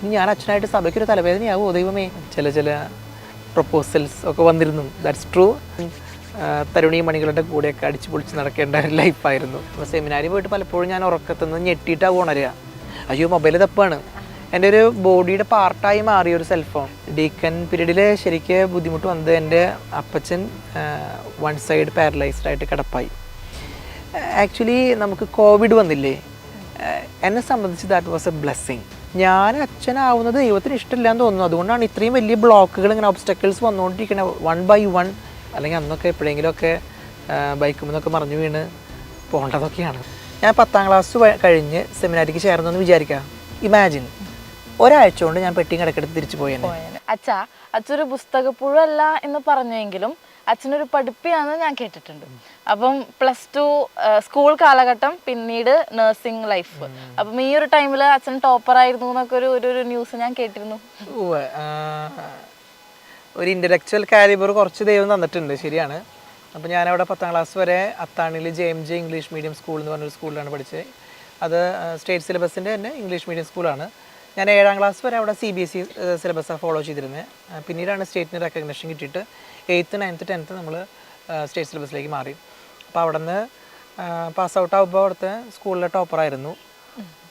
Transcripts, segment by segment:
ഇനി ഞാൻ അച്ഛനായിട്ട് സഭയ്ക്കൊരു തലവേദനയാകുമോ? ദൈവമേ. ചില ചില പ്രപ്പോസൽസ് ഒക്കെ വന്നിരുന്നു. ദാറ്റ്സ് ട്രൂ തരുണി മണികളുടെ കൂടെയൊക്കെ അടിച്ചു പൊളിച്ച് നടക്കേണ്ട ഒരു ലൈഫായിരുന്നു അപ്പോൾ സെമിനാരി പോയിട്ട് പലപ്പോഴും ഞാൻ ഉറക്കത്തുനിന്ന് ഞെട്ടിയിട്ടാണ് ഉണരുക അയ്യോ മൊബൈൽ തപ്പാണ്. എന്റെ ഒരു ബോഡിയുടെ പാർട്ടായി മാറിയ ഒരു സെൽഫോൺ ഡീക്കൻ പീരീഡിൽ ശരിക്ക് ബുദ്ധിമുട്ട് വന്നത് എന്റെ അപ്പച്ചൻ വൺ സൈഡ് പാരലൈസ്ഡ് ആയിട്ട് കിടപ്പായി. ആക്ച്വലി നമുക്ക് കോവിഡ് വന്നില്ലേ? എന്നെ സംബന്ധിച്ച് ദാറ്റ് വാസ് എ ബ്ലെസ്സിങ് ഞാൻ അച്ഛനാവുന്നത് ദൈവത്തിന് ഇഷ്ടമില്ല എന്ന് തോന്നുന്നു. അതുകൊണ്ടാണ് ഇത്രയും വലിയ ബ്ലോക്കുകൾ ഇങ്ങനെ ഒബ്സ്റ്റക്കിൾസ് വന്നുകൊണ്ടിരിക്കുന്നത് വൺ ബൈ വൺ അല്ലെങ്കിൽ അന്നൊക്കെ എപ്പോഴെങ്കിലുമൊക്കെ ബൈക്കിൽ നിന്നൊക്കെ മറിഞ്ഞു വീണ് പോകേണ്ടതൊക്കെയാണ്. ഞാൻ പത്താം ക്ലാസ് കഴിഞ്ഞ് സെമിനാരിക്ക് ചേർന്നു എന്ന് വിചാരിക്കാം. ഇമാജിൻ ഒരാഴ്ച കൊണ്ട് ഞാൻ പെട്ടിയും കിടക്കെടുത്ത് തിരിച്ചു പോയി പോയേനെ. അച്ഛാ ഒരു പുസ്തകപ്പുഴല്ല എന്ന് പറഞ്ഞെങ്കിലും അച്ഛനൊരു പഠിപ്പിയാന്ന് ഞാൻ കേട്ടിട്ടുണ്ട്. അപ്പം പ്ലസ് ടു സ്കൂൾ കാലഘട്ടം പിന്നീട് നഴ്സിംഗ് ലൈഫ് അപ്പം ഈ ഒരു ടൈമിൽ അച്ഛൻ ടോപ്പർ ആയിരുന്നു എന്നൊക്കെ ഒരു ഒരു- ന്യൂസ് ഞാൻ കേട്ടിരുന്നു. ഒരു ഇന്റലക്ച്വൽ കാലിബർ കുറച്ച് ദൈവം തന്നിട്ടുണ്ട് ശരിയാണ്. അപ്പോൾ ഞാനവിടെ പത്താം ക്ലാസ് വരെ അത്താണിയിൽ J M J English medium school എന്ന് പറഞ്ഞൊരു സ്കൂളിലാണ് പഠിച്ചത്. അത് സ്റ്റേറ്റ് സിലബസിന്റെ തന്നെ ഇംഗ്ലീഷ് മീഡിയം സ്കൂളാണ് ഞാൻ ഏഴാം ക്ലാസ് വരെ അവിടെ സി ബി എസ് ഇ സിലബസാണ് ഫോളോ ചെയ്തിരുന്നത് പിന്നീടാണ് സ്റ്റേറ്റിന് റെക്കഗ്നേഷൻ കിട്ടിയിട്ട് എയ്ത്ത് നയൻത്ത് ടെൻത്ത് നമ്മൾ സ്റ്റേറ്റ് സിലബസിലേക്ക് മാറി. അപ്പോൾ അവിടെ നിന്ന് പാസ് ഔട്ട് ആകുമ്പോൾ അവിടുത്തെ സ്കൂളിലെ ടോപ്പറായിരുന്നു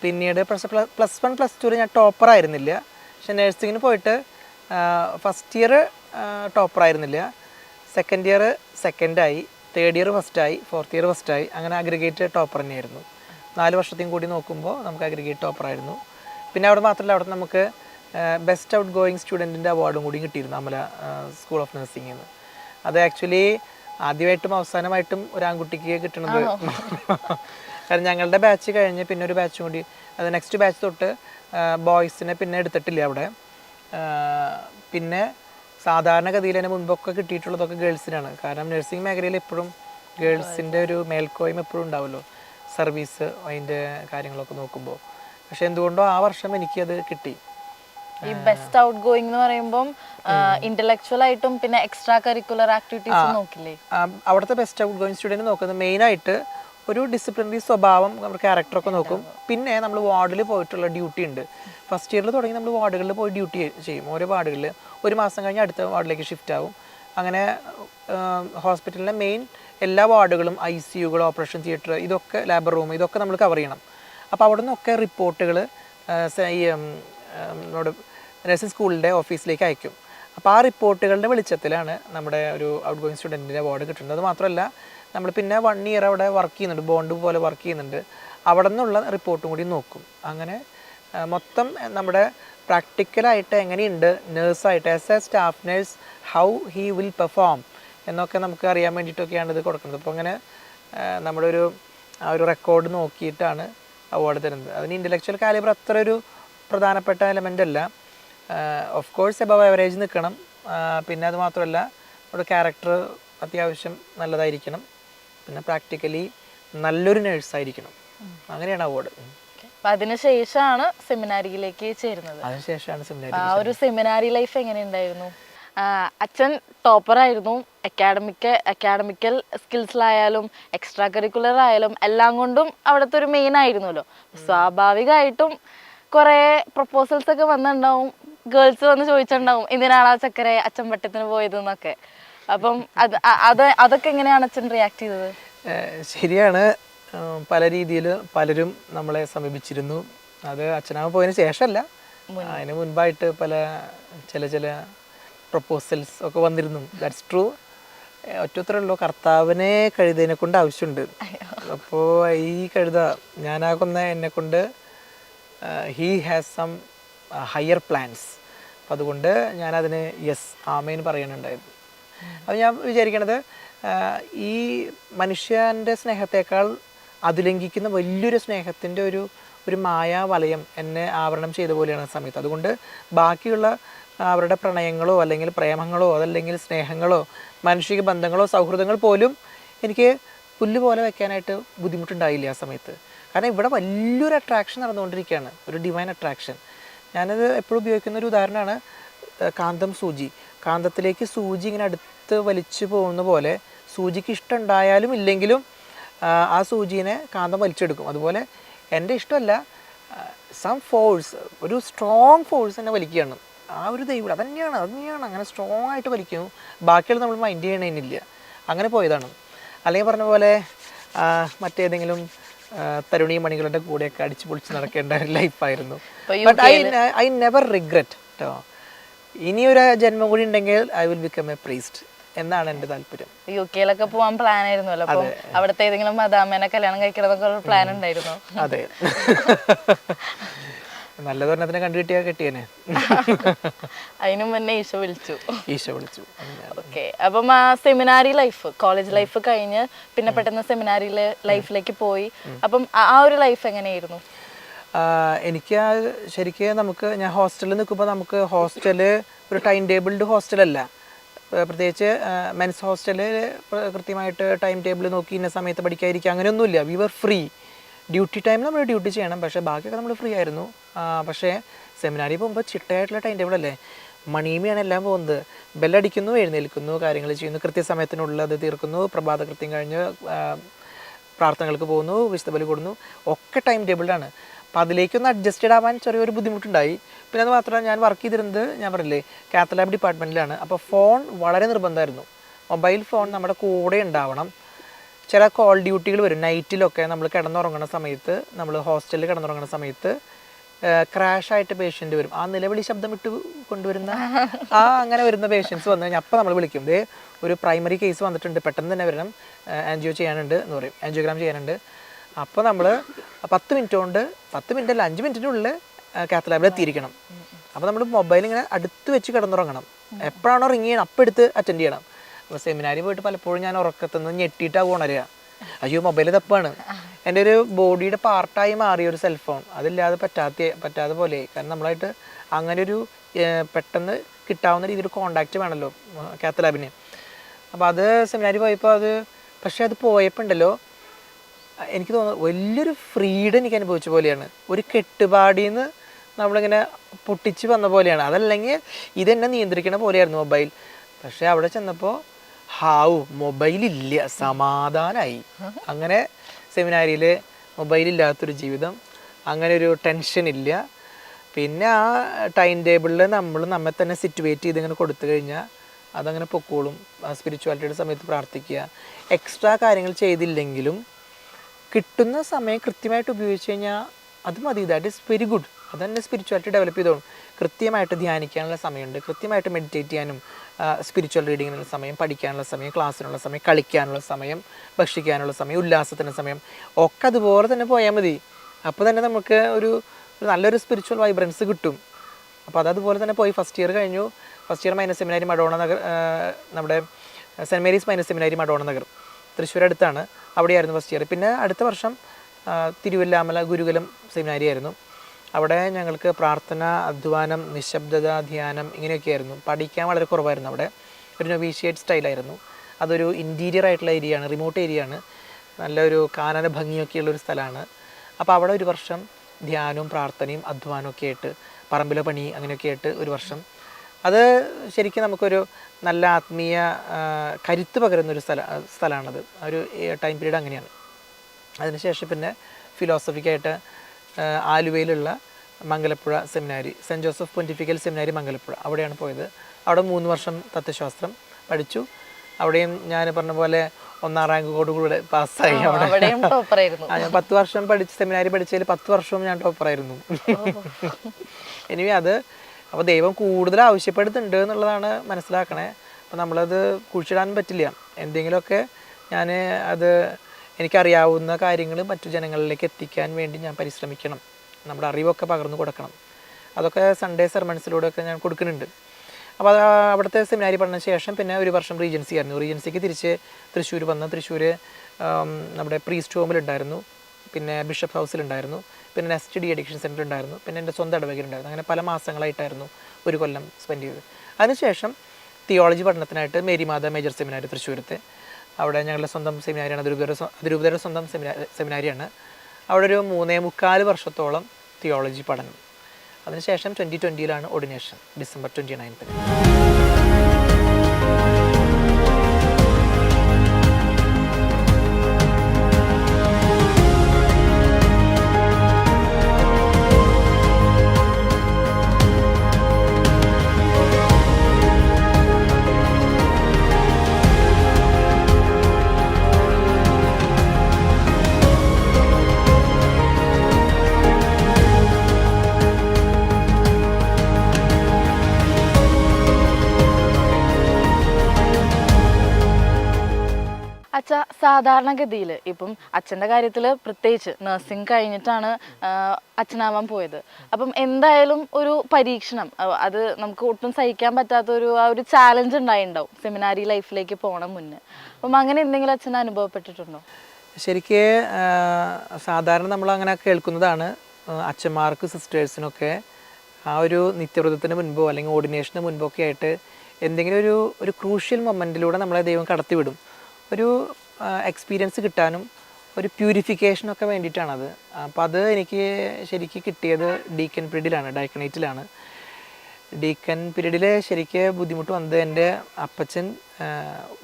പിന്നീട് പ്ലസ് പ്ലസ് വൺ പ്ലസ് ടുവിൽ ഞാൻ ടോപ്പർ ആയിരുന്നില്ല. പക്ഷെ നഴ്സിങ്ങിന് പോയിട്ട് ഫസ്റ്റ് ഇയർ ടോപ്പർ ആയിരുന്നില്ല. സെക്കൻഡ് ഇയർ സെക്കൻഡായി തേർഡ് ഇയർ ഫസ്റ്റായി ഫോർത്ത് ഇയർ ഫസ്റ്റായി അങ്ങനെ അഗ്രിഗേറ്റ് ടോപ്പർ തന്നെയായിരുന്നു. നാല് വർഷത്തെയും കൂടി നോക്കുമ്പോൾ നമുക്ക് അഗ്രിഗേറ്റ് ടോപ്പർ ആയിരുന്നു. പിന്നെ അവിടെ മാത്രമല്ല അവിടെ നമുക്ക് ബെസ്റ്റ് ഔട്ട് ഗോയിങ് സ്റ്റുഡന്റിന്റെ അവാർഡും കൂടി കിട്ടിയിരുന്നു അമല സ്കൂൾ ഓഫ് നഴ്സിംഗിൽ നിന്ന് അത് ആക്ച്വലി ആദ്യമായിട്ടും അവസാനമായിട്ടും ഒരു ആൺകുട്ടിക്ക് കിട്ടുന്നത് കാരണം ഞങ്ങളുടെ ബാച്ച് കഴിഞ്ഞ് പിന്നെ ഒരു ബാച്ചും കൂടി അത് നെക്സ്റ്റ് ബാച്ച് തൊട്ട് ബോയ്സിനെ പിന്നെ എടുത്തിട്ടില്ല അവിടെ. പിന്നെ സാധാരണഗതിയിൽ തന്നെ മുൻപൊക്കെ കിട്ടിയിട്ടുള്ളതൊക്കെ ഗേൾസിനാണ് കാരണം നഴ്സിംഗ് മേഖലയിൽ എപ്പോഴും ഗേൾസിന്റെ ഒരു മേൽക്കോയ്മ എപ്പോഴും ഉണ്ടാവുമല്ലോ സർവീസ് അതിന്റെ കാര്യങ്ങളൊക്കെ നോക്കുമ്പോൾ പക്ഷെ എന്തുകൊണ്ടോ ആ വർഷം എനിക്കത് കിട്ടി. ഈ ബെസ്റ്റ് ഔട്ട് ഗോയിങ് എന്ന് പറയുമ്പോൾ ഇന്റലക്ച്വൽ ആയിട്ടും പിന്നെ എക്സ്ട്രാ കരിക്കുലർ ആക്ടിവിറ്റീസ് നോക്കില്ലേ? അവിടുത്തെ ബെസ്റ്റ് ഔട്ട് ഗോയിങ് സ്റ്റുഡന്റ് നോക്കുന്നത് മെയിൻ ആയിട്ട് ഒരു ഡിസിപ്ലിനറി സ്വഭാവം നമ്മുടെ ക്യാരക്ടറൊക്കെ നോക്കും. പിന്നെ നമ്മൾ വാർഡിൽ പോയിട്ടുള്ള ഡ്യൂട്ടി ഉണ്ട്. ഫസ്റ്റ് ഇയറിൽ തുടങ്ങി നമ്മൾ വാർഡുകളിൽ പോയി ഡ്യൂട്ടി ചെയ്യും. ഓരോ വാർഡുകളിൽ ഒരു മാസം കഴിഞ്ഞ് അടുത്ത വാർഡിലേക്ക് ഷിഫ്റ്റ് ആവും. അങ്ങനെ ഹോസ്പിറ്റലിലെ മെയിൻ എല്ലാ വാർഡുകളും ഐ സി യുകൾ ഓപ്പറേഷൻ തിയേറ്റർ ഇതൊക്കെ ലാബർ റൂം ഇതൊക്കെ നമ്മൾ കവർ ചെയ്യണം. അപ്പോൾ അവിടെ നിന്നൊക്കെ റിപ്പോർട്ടുകൾ നമ്മുടെ നഴ്സിംഗ് സ്കൂളിന്റെ ഓഫീസിലേക്ക് അയക്കും. അപ്പോൾ ആ റിപ്പോർട്ടുകളുടെ വെളിച്ചത്തിലാണ് നമ്മുടെ ഒരു ഔട്ട് ഗോയിങ് സ്റ്റുഡന്റിന്റെ അവാർഡ് കിട്ടുന്നത് മാത്രമല്ല നമ്മൾ പിന്നെ വൺ ഇയർ അവിടെ വർക്ക് ചെയ്യുന്നുണ്ട് ബോണ്ട് പോലെ വർക്ക് ചെയ്യുന്നുണ്ട്. അവിടെ നിന്നുള്ള റിപ്പോർട്ടും കൂടി നോക്കും. അങ്ങനെ മൊത്തം നമ്മുടെ പ്രാക്ടിക്കലായിട്ട് എങ്ങനെയുണ്ട്? നേഴ്സായിട്ട് as a staff nurse how he will perform എന്നൊക്കെ നമുക്ക് അറിയാൻ വേണ്ടിയിട്ടൊക്കെയാണ് ഇത് കൊടുക്കുന്നത്. അപ്പോൾ അങ്ങനെ നമ്മുടെ ഒരു ആ ഒരു റെക്കോർഡ് നോക്കിയിട്ടാണ് അവാർഡ് തരുന്നത്. അതിന് ഇന്റലക്ച്വൽ കാലിബർ അത്ര ഒരു പ്രധാനപ്പെട്ട എലമെന്റ് അല്ല. ഓഫ് കോഴ്സ് എബവ് ആവറേജ് നിൽക്കണം. പിന്നെ അത് മാത്രമല്ല നമ്മുടെ ക്യാരക്ടർ അത്യാവശ്യം നല്ലതായിരിക്കണം. പിന്നെ പ്രാക്ടിക്കലി നല്ലൊരു നേഴ്സായിരിക്കണം അങ്ങനെയാണ് അവാർഡ് അതിനുശേഷമാണ് സെമിനാരിയിലേക്ക് ചേരുന്നത്. അതിനുശേഷമാണ് സെമിനാരി ആ ഒരു സെമിനാരി ലൈഫ് എങ്ങനെയുണ്ടായിരുന്നു? അച്ഛൻ ടോപ്പർ ആയിരുന്നു. അക്കാഡമിക് അക്കാഡമിക്കൽ സ്കിൽസിലായാലും എക്സ്ട്രാ കരിക്കുലർ ആയാലും എല്ലാം കൊണ്ടും അവിടുത്തെ ഒരു മെയിൻ ആയിരുന്നല്ലോ. സ്വാഭാവികമായിട്ടും കുറേ പ്രപ്പോസൽസ് ഒക്കെ വന്നിട്ടുണ്ടാവും ഗേൾസ് വന്ന് ചോദിച്ചിട്ടുണ്ടാവും എന്തിനാണ് ആ ചക്കരെ അച്ഛൻ പട്ടത്തിന് പോയത് എന്നൊക്കെ അപ്പം അത് അത് അതൊക്കെ എങ്ങനെയാണ് അച്ഛൻ റിയാക്ട് ചെയ്തത്? ശരിയാണ്. പല രീതിയിൽ പലരും നമ്മളെ സമീപിച്ചിരുന്നു. അത് അച്ഛനാമ പോയതിന് ശേഷമല്ല. അതിന് മുൻപായിട്ട് പല ചില ചില പ്രപ്പോസൽസ് ഒക്കെ വന്നിരുന്നു. ദാറ്റ്സ് ട്രൂ ഒറ്റത്തരല്ലോ കർത്താവിനെ കഴുതേനെ കൊണ്ട് ആവശ്യമുണ്ട് അപ്പോൾ ഈ കഴുത ഞാനാകുന്ന എന്നെ കൊണ്ട് he has some higher plans അപ്പം അതുകൊണ്ട് ഞാനതിന് യെസ് ആമേൻ പറയണുണ്ടായിരുന്നു അപ്പോൾ ഞാൻ വിചാരിക്കണത് ഈ മനുഷ്യന്റെ സ്നേഹത്തെക്കാൾ അതിലംഘിക്കുന്ന വലിയൊരു സ്നേഹത്തിന്റെ ഒരു ഒരു മായാ വലയം എന്നെ ആവരണം ചെയ്ത പോലെയാണ് സമയത്ത്. അതുകൊണ്ട് ബാക്കിയുള്ള അവരുടെ പ്രണയങ്ങളോ അല്ലെങ്കിൽ പ്രേമങ്ങളോ അതല്ലെങ്കിൽ സ്നേഹങ്ങളോ മാനുഷിക ബന്ധങ്ങളോ സൗഹൃദങ്ങൾ പോലും എനിക്ക് പുല്ല് പോലെ വയ്ക്കാനായിട്ട് ബുദ്ധിമുട്ടുണ്ടായില്ല ആ സമയത്ത്. കാരണം ഇവിടെ വലിയൊരു അട്രാക്ഷൻ നടന്നുകൊണ്ടിരിക്കുകയാണ്. ഒരു ഡിവൈൻ അട്രാക്ഷൻ ഞാനത് എപ്പോഴും ഉപയോഗിക്കുന്ന ഒരു ഉദാഹരണമാണ് കാന്തം സൂചി. കാന്തത്തിലേക്ക് സൂചി ഇങ്ങനെ അടുത്ത് വലിച്ചു പോകുന്ന പോലെ സൂചിക്ക് ഇഷ്ടമുണ്ടായാലും ഇല്ലെങ്കിലും ആ, സൂചിനെ കാന്തം വലിച്ചെടുക്കും. അതുപോലെ എന്റെ ഇഷ്ടമല്ല സം ഫോഴ്സ് ഒരു സ്ട്രോങ് ഫോഴ്സ് തന്നെ വലിക്കുകയാണ്. ആ ഒരു ദൈവം അത് തന്നെയാണ് അത് തന്നെയാണ് അങ്ങനെ സ്ട്രോങ് ആയിട്ട് വലിക്കുന്നു. ബാക്കിയുള്ള നമ്മൾ മൈൻഡ് ചെയ്യണേനില്ല. അങ്ങനെ പോയതാണ്. അല്ലെങ്കിൽ പറഞ്ഞ പോലെ മറ്റേതെങ്കിലും തരുണി മണികളുടെ കൂടെയൊക്കെ അടിച്ചു പൊളിച്ച് നടക്കേണ്ട ഒരു ലൈഫായിരുന്നു but I I never regret കേട്ടോ ഇനിയൊരു ജന്മം കൂടി ഉണ്ടെങ്കിൽ I will become a priest എന്നാണ് എന്റെ താല്പര്യം. യു കെയിലൊക്കെ പോവാൻ പ്ലാൻ ആയിരുന്നല്ലോ. അപ്പൊ അവിടുത്തെ ഏതെങ്കിലും മദാമേനെ കല്യാണം കഴിക്കണമെന്നൊക്കെ ഒരു പ്ലാൻ ഉണ്ടായിരുന്നു. അതെ. നല്ലതൊരെണ്ണത്തിനെ കണ്ടു കിട്ടിയാ കെട്ടിയനെ. അതിനു മുന്നേ ഈശോ വിളിച്ചു. ഈശോ വിളിച്ചു. ഓക്കെ. അപ്പം ആ സെമിനാരി ലൈഫ് കോളേജ് ലൈഫ് കഴിഞ്ഞ് പിന്നെ പെട്ടെന്ന് സെമിനാരിയിലെ ലൈഫിലേക്ക് പോയി. അപ്പം ആ- ഒരു ലൈഫ് എങ്ങനെയായിരുന്നു? എനിക്ക് ആ ശരിക്കും നമുക്ക് ഞാൻ ഹോസ്റ്റലിൽ നിൽക്കുമ്പോൾ നമുക്ക് ഹോസ്റ്റൽ ഒരു ടൈം ടേബിൾഡ് ഹോസ്റ്റലല്ല. പ്രത്യേകിച്ച് മെൻസ് ഹോസ്റ്റലിൽ കൃത്യമായിട്ട് ടൈം ടേബിൾ നോക്കി ഇന്ന സമയത്ത് പഠിക്കാതിരിക്കുക അങ്ങനെയൊന്നുമില്ല. We were free. ഡ്യൂട്ടി ടൈമിൽ നമ്മൾ ഡ്യൂട്ടി ചെയ്യണം. പക്ഷേ ബാക്കിയൊക്കെ നമ്മൾ ഫ്രീ ആയിരുന്നു. പക്ഷേ സെമിനാരി പോകുമ്പോൾ ചിട്ടയായിട്ടുള്ള ടൈം ടേബിൾ അല്ലേ? മണിയുമിയാണ് എല്ലാം പോകുന്നത്. ബെല്ലടിക്കുന്നു എഴുന്നേൽക്കുന്നു കാര്യങ്ങൾ ചെയ്യുന്നു. കൃത്യസമയത്തിനുള്ളിൽ അത് തീർക്കുന്നു പ്രഭാത കൃത്യം കഴിഞ്ഞ് പ്രാർത്ഥനകൾക്ക് പോകുന്നു വിശുദ്ധ ബലി കൊടുന്നു. ഒക്കെ ടൈം ടേബിളാണ് അപ്പോൾ അതിലേക്കൊന്ന് അഡ്ജസ്റ്റഡ് ആവാൻ ചെറിയൊരു ബുദ്ധിമുട്ടുണ്ടായി. പിന്നെ അത് മാത്രമല്ല ഞാൻ വർക്ക് ചെയ്തിരുന്നത് ഞാൻ പറഞ്ഞില്ലേ കാത്തലാബ് ഡിപ്പാർട്ട്മെന്റിലാണ് അപ്പോൾ ഫോൺ വളരെ നിർബന്ധമായിരുന്നു. മൊബൈൽ ഫോൺ നമ്മുടെ കൂടെ ഉണ്ടാവണം. ചില കോൾ ഡ്യൂട്ടികൾ വരും നൈറ്റിലൊക്കെ നമ്മൾ കിടന്നുറങ്ങുന്ന സമയത്ത് നമ്മൾ ഹോസ്റ്റലിൽ കിടന്നുറങ്ങുന്ന സമയത്ത് ക്രാഷ് ആയിട്ട് പേഷ്യന്റ് വരും. ആ നിലവിളി ശബ്ദം ഇട്ട് കൊണ്ടുവരുന്ന ആ അങ്ങനെ വരുന്ന പേഷ്യൻസ് വന്നു കഴിഞ്ഞാൽ അപ്പം നമ്മൾ വിളിക്കും. ദേ ഒരു പ്രൈമറി കേസ് വന്നിട്ടുണ്ട്. പെട്ടെന്ന് തന്നെ വരണം. ആൻജിയോ ചെയ്യാനുണ്ട് എന്ന് പറയും. ആൻജിയോഗ്രാം ചെയ്യാനുണ്ട്. അപ്പോൾ നമ്മൾ പത്ത് മിനിറ്റ് കൊണ്ട് പത്ത് മിനിറ്റ് അല്ല അഞ്ച് മിനിറ്റിനുള്ളിൽ കാത്തലാബിൽ എത്തിയിരിക്കണം. അപ്പോൾ നമ്മൾ മൊബൈൽ ഇങ്ങനെ അടുത്ത് വെച്ച് കിടന്നുറങ്ങണം. എപ്പോഴാണോ റിങ് ചെയ്യണം അപ്പം എടുത്ത് അറ്റൻഡ് ചെയ്യണം. അപ്പോൾ സെമിനാരി പോയിട്ട് പലപ്പോഴും ഞാൻ ഉറക്കത്തുനിന്ന് ഞെട്ടിയിട്ടാണ് ഉണരുക അയ്യോ മൊബൈൽ തപ്പാണ്. എന്റെ ഒരു ബോഡിയുടെ പാർട്ടായി മാറിയ ഒരു സെൽഫോൺ. അതില്ലാതെ പറ്റാത്ത പറ്റാതെ പോലെ. കാരണം നമ്മളായിട്ട് അങ്ങനെ ഒരു പെട്ടെന്ന് കിട്ടാവുന്ന രീതിയിൽ കോണ്ടാക്റ്റ് വേണമല്ലോ കാത്തലാബിന് അപ്പോൾ അത് സെമിനാരി പോയപ്പോൾ അത് പക്ഷേ അത് പോയപ്പോൾ ഉണ്ടല്ലോ എനിക്ക് തോന്നുന്നു വലിയൊരു ഫ്രീഡം എനിക്ക് അനുഭവിച്ച പോലെയാണ്. ഒരു കെട്ടുപാടിന്ന് നമ്മളിങ്ങനെ പൊട്ടിച്ച് വന്ന പോലെയാണ്. അതല്ലെങ്കിൽ ഇതെന്നെ നിയന്ത്രിക്കണ പോലെയായിരുന്നു മൊബൈൽ. പക്ഷേ അവിടെ ചെന്നപ്പോൾ ഹാവു മൊബൈലില്ല സമാധാനമായി അങ്ങനെ സെമിനാരിയിൽ മൊബൈലില്ലാത്തൊരു ജീവിതം അങ്ങനെ ഒരു ടെൻഷൻ ഇല്ല പിന്നെ ആ ടൈം ടേബിളിൽ നമ്മൾ നമ്മെ തന്നെ സിറ്റുവേറ്റ് ചെയ്ത് ഇങ്ങനെ കൊടുത്തു കഴിഞ്ഞാൽ അതങ്ങനെ പൊക്കോളും. ആ സ്പിരിച്വാലിറ്റിയുടെ സമയത്ത് പ്രാർത്ഥിക്കുക. എക്സ്ട്രാ കാര്യങ്ങൾ ചെയ്തില്ലെങ്കിലും കിട്ടുന്ന സമയം കൃത്യമായിട്ട് ഉപയോഗിച്ച് കഴിഞ്ഞാൽ അത് മതി. ദാറ്റ് ഈസ് വെരി ഗുഡ് അതന്നെ തന്നെ സ്പിരിച്വാലിറ്റി ഡെവലപ്പ് ചെയ്തോളും. കൃത്യമായിട്ട് ധ്യാനിക്കാനുള്ള സമയമുണ്ട്. കൃത്യമായിട്ട് മെഡിറ്റേറ്റ് ചെയ്യാനും സ്പിരിച്വൽ റീഡിങ്ങിനുള്ള സമയം പഠിക്കാനുള്ള സമയം ക്ലാസ്സിനുള്ള സമയം കളിക്കാനുള്ള സമയം ഭക്ഷിക്കാനുള്ള സമയം ഉല്ലാസത്തിന്റെ സമയം ഒക്കെ അതുപോലെ തന്നെ പോയാൽ മതി. അപ്പോൾ തന്നെ നമുക്ക് ഒരു നല്ലൊരു സ്പിരിച്വൽ വൈബ്രൻസ് കിട്ടും. അപ്പോൾ അതതുപോലെ തന്നെ പോയി ഫസ്റ്റ് ഇയർ കഴിഞ്ഞു. First year minor seminary Madonna Nagar നമ്മുടെ saint Mary's minor seminary Madonna Nagar Thrissur അടുത്താണ്. അവിടെയായിരുന്നു ഫസ്റ്റ് ഇയർ പിന്നെ അടുത്ത വർഷം തിരുവല്ലാമല ഗുരുകുലം സെമിനാരി ആയിരുന്നു. അവിടെ ഞങ്ങൾക്ക് പ്രാർത്ഥന അധ്വാനം നിശബ്ദത ധ്യാനം ഇങ്ങനെയൊക്കെയായിരുന്നു. പഠിക്കാൻ വളരെ കുറവായിരുന്നു അവിടെ. ഒരു നൊവീഷ്യേറ്റ് സ്റ്റൈലായിരുന്നു അതൊരു ഇന്റീരിയർ ആയിട്ടുള്ള ഏരിയ ആണ് റിമോട്ട് ഏരിയ ആണ്. നല്ലൊരു കാനന ഭംഗിയൊക്കെയുള്ള ഒരു സ്ഥലമാണ്. അപ്പോൾ അവിടെ ഒരു വർഷം ധ്യാനവും പ്രാർത്ഥനയും അധ്വാനവും ഒക്കെ ആയിട്ട് പറമ്പിലെ പണി അങ്ങനെയൊക്കെ ആയിട്ട് ഒരു വർഷം. അത് ശരിക്കും നമുക്കൊരു നല്ല ആത്മീയ കരുത്ത് പകരുന്ന ഒരു സ്ഥല സ്ഥലമാണത്. ഒരു ടൈം പീരീഡ് അങ്ങനെയാണ്. അതിനുശേഷം പിന്നെ ഫിലോസഫിക്കായിട്ട് ആലുവയിലുള്ള Mangalapuzha seminary saint Joseph pontifical seminary Mangalapuzha. അവിടെയാണ് പോയത്. അവിടെ മൂന്ന് വർഷം തത്വശാസ്ത്രം പഠിച്ചു. അവിടെയും ഞാൻ പറഞ്ഞ പോലെ ഒന്നാം റാങ്ക് കൂടെ പാസ്സായി അവിടെ. ഞാൻ പത്ത് വർഷം പഠിച്ച് സെമിനാരി പഠിച്ചതിൽ പത്ത് വർഷവും ഞാൻ ടോപ്പറായിരുന്നു എനിവേ അത് അപ്പോൾ ദൈവം കൂടുതൽ ആവശ്യപ്പെടുന്നുണ്ട് എന്നുള്ളതാണ് മനസ്സിലാക്കണേ. അപ്പോൾ നമ്മളത് കുഴിച്ചിടാനും പറ്റില്ല. എന്തെങ്കിലുമൊക്കെ ഞാൻ അത് എനിക്കറിയാവുന്ന കാര്യങ്ങൾ മറ്റു ജനങ്ങളിലേക്ക് എത്തിക്കാൻ വേണ്ടി ഞാൻ പരിശ്രമിക്കണം. നമ്മുടെ അറിവൊക്കെ പകർന്നു കൊടുക്കണം. അതൊക്കെ സൺഡേ സെർമൺസിലൂടെയൊക്കെ ഞാൻ കൊടുക്കുന്നുണ്ട്. അപ്പോൾ അത് അവിടുത്തെ സെമിനാരി പഠന ശേഷം പിന്നെ ഒരു വർഷം റീജൻസി ആയിരുന്നു. റീജൻസിക്ക് തിരിച്ച് തൃശ്ശൂർ വന്ന് തൃശ്ശൂർ നമ്മുടെ പ്രീസ്റ്റ് ഹോമിലുണ്ടായിരുന്നു പിന്നെ ബിഷപ്പ് ഹൗസിലുണ്ടായിരുന്നു പിന്നെ നെസ്റ്റ് ഡി അഡിക്ഷൻ സെന്റർ ഉണ്ടായിരുന്നു പിന്നെ എന്റെ സ്വന്തം ഇടവകയിലുണ്ടായിരുന്നു അങ്ങനെ പല മാസങ്ങളായിട്ടായിരുന്നു ഒരു കൊല്ലം സ്പെൻഡ് ചെയ്തത്. അതിനുശേഷം തിയോളജി പഠനത്തിനായിട്ട് മേരിമാത മേജർ സെമിനാരി തൃശ്ശൂരത്തെ. അവിടെ ഞങ്ങളുടെ സ്വന്തം സെമിനാരിയാണ്. അതിരൂപതര അതിരൂപതര സ്വന്തം സെമിനാരി സെമിനാരിയാണ്. അവിടെ ഒരു മൂന്നേ മുക്കാൽ വർഷത്തോളം തിയോളജി പഠനം. അതിനുശേഷം ട്വന്റി ട്വന്റിയിലാണ് ഓർഡിനേഷൻ ഡിസംബർ ട്വന്റി നയൻത്തിന് സാധാരണഗതിയിൽ ഇപ്പം അച്ഛന്റെ കാര്യത്തിൽ പ്രത്യേകിച്ച് നഴ്സിംഗ് കഴിഞ്ഞിട്ടാണ് അച്ഛനാവാൻ പോയത്. അപ്പം എന്തായാലും ഒരു പരീക്ഷണം അത് നമുക്ക് ഒട്ടും സഹിക്കാൻ പറ്റാത്തൊരു ആ ഒരു ചാലഞ്ച് ഉണ്ടായിട്ടുണ്ടാവും സെമിനാരി ലൈഫിലേക്ക് പോകണം മുന്നേ. അപ്പം അങ്ങനെ എന്തെങ്കിലും അച്ഛൻ അനുഭവപ്പെട്ടിട്ടുണ്ടോ? ശരിക്ക് സാധാരണ നമ്മൾ അങ്ങനെ കേൾക്കുന്നതാണ് അച്ഛന്മാർക്ക് സിസ്റ്റേഴ്സിനൊക്കെ ആ ഒരു നിത്യവ്രതത്തിന് മുൻപോ അല്ലെങ്കിൽ ഓർഡിനേഷന് മുൻപോ ഒക്കെ ആയിട്ട് എന്തെങ്കിലും ഒരു ഒരു ക്രൂഷ്യൽ മൊമെന്റിലൂടെ നമ്മളെ ദൈവം കടത്തിവിടും. ഒരു എക്സ്പീരിയൻസ് കിട്ടാനും ഒരു പ്യൂരിഫിക്കേഷനൊക്കെ വേണ്ടിയിട്ടാണത്. അപ്പം അത് എനിക്ക് ശരിക്ക് കിട്ടിയത് ഡീക്കൻ പീരീഡിലാണ് ഡയക്കണേറ്റിലാണ് ഡീക്കൻ പീരീഡിൽ ശരിക്ക് ബുദ്ധിമുട്ട് വന്നത് എന്റെ അപ്പച്ചൻ